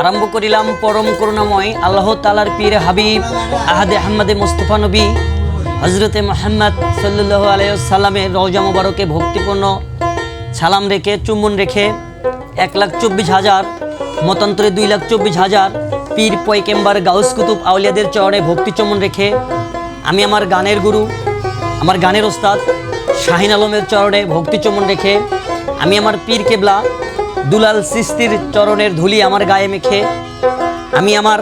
আরম্ভ করিলাম পরম করুণাময় আল্লাহ তালার পীর হাবিব আহাদে আহমদে মুস্তফা নবী হজরতে মোহাম্মদ সাল্লু আলাইসাল্লামের রওজা মোবারকে ভক্তিপূর্ণ সালাম রেখে, চুম্বন রেখে এক লাখ চব্বিশ হাজার, মতান্তরে দুই লাখ চব্বিশ হাজার পীর পয়কেম্বার গাউস কুতুব আউলিয়াদের চরণে ভক্তি চুম্বন রেখে আমি আমার গানের গুরু, আমার গানের ওস্তাদ শাহিন আলমের চরণে ভক্তি চুম্বন রেখে আমি আমার পীর কেবলা, দুলাল সিস্তির চরণের ধুলি আমার গায়ে মেখে। আমি আমার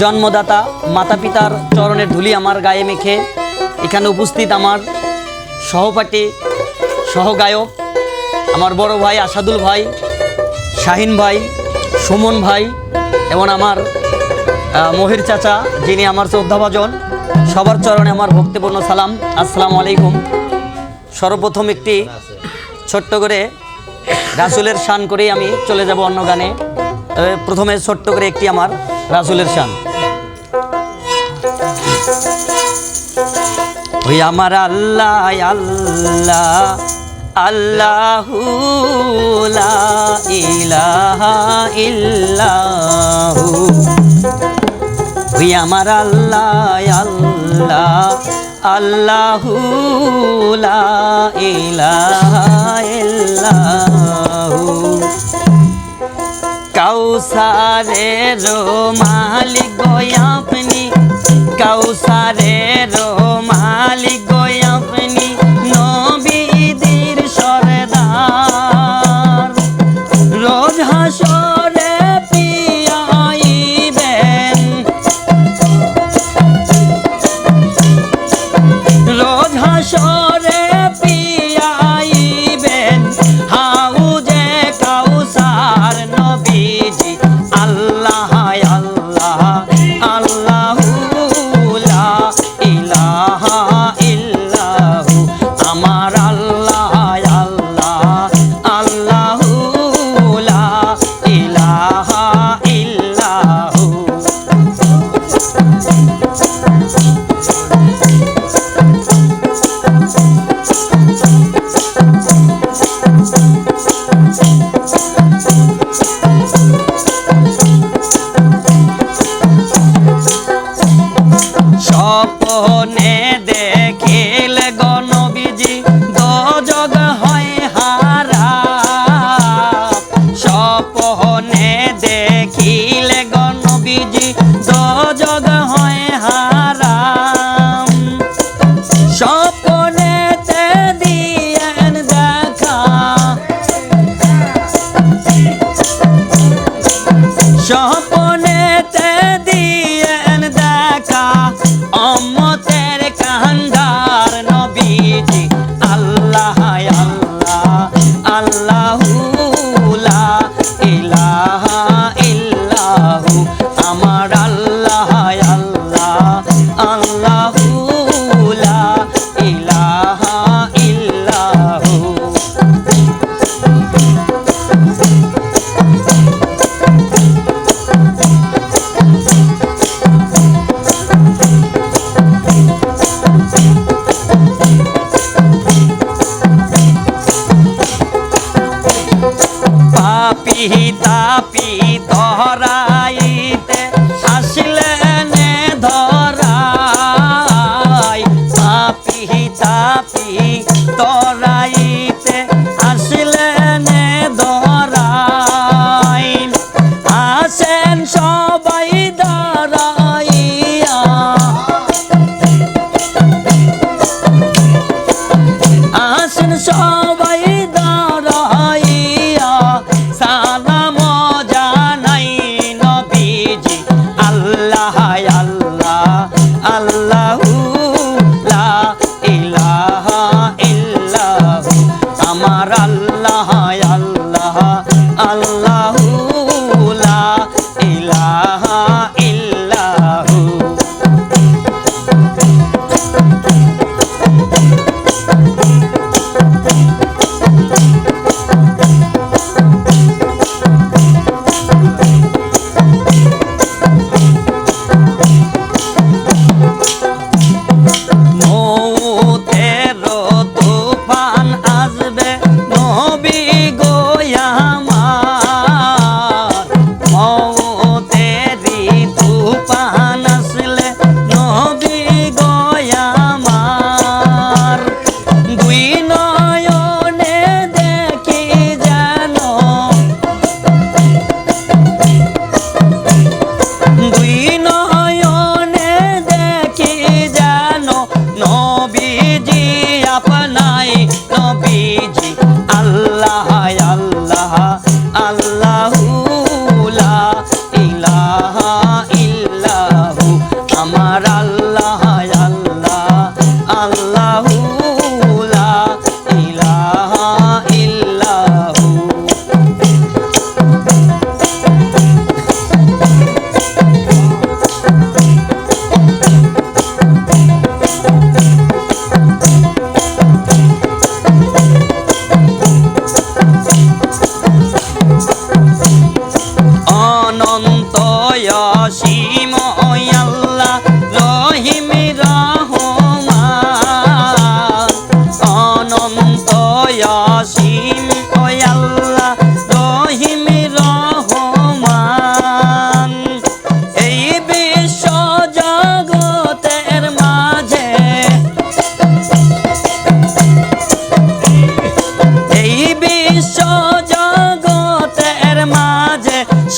জন্মদাতা মাতা পিতার চরণের ধুলি আমার গায়ে মেখে। এখানে উপস্থিত আমার সহপাঠী, সহগায়ক, আমার বড় ভাই আসাদুল ভাই, শাহিন ভাই, সুমন ভাই, এবং আমার মহির চাচা, যিনি আমার শ্রদ্ধাভাজন, সবার চরণে আমার ভক্তিপূর্ণ সালাম। আসসালামু আলাইকুম। সর্বপ্রথম একটি ছোট্ট করে রাসুলের শান করেই আমি চলে যাব অন্য গানে। প্রথমে ছোট্ট করে একটি আমার রাসুলের শান। ওই আমার আল্লাহ আল্লাহ, আল্লাহু লা ইলাহা ইল্লাহু। ওই আমার আল্লাহ আল্লাহ আল্লাহু লা ইলাহা ইল্লাহু। কাউসারের মালিক গো আপনি কাউসারের মালিক স্বপনে দেখিলে গণবিজি দজগ হয় হারা স্বপনেতে দিয়েন দেখা। স্বপনেতে ইলাহা পাপি তাপি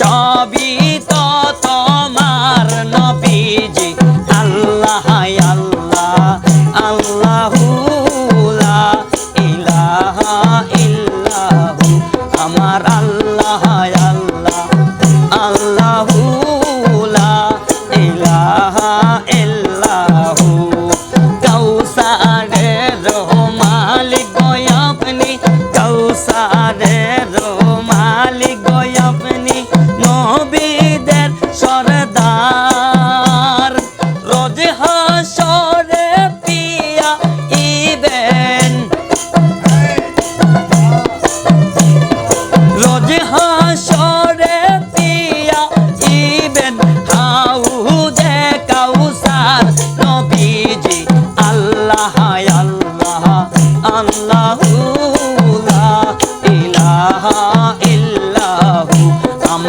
সবই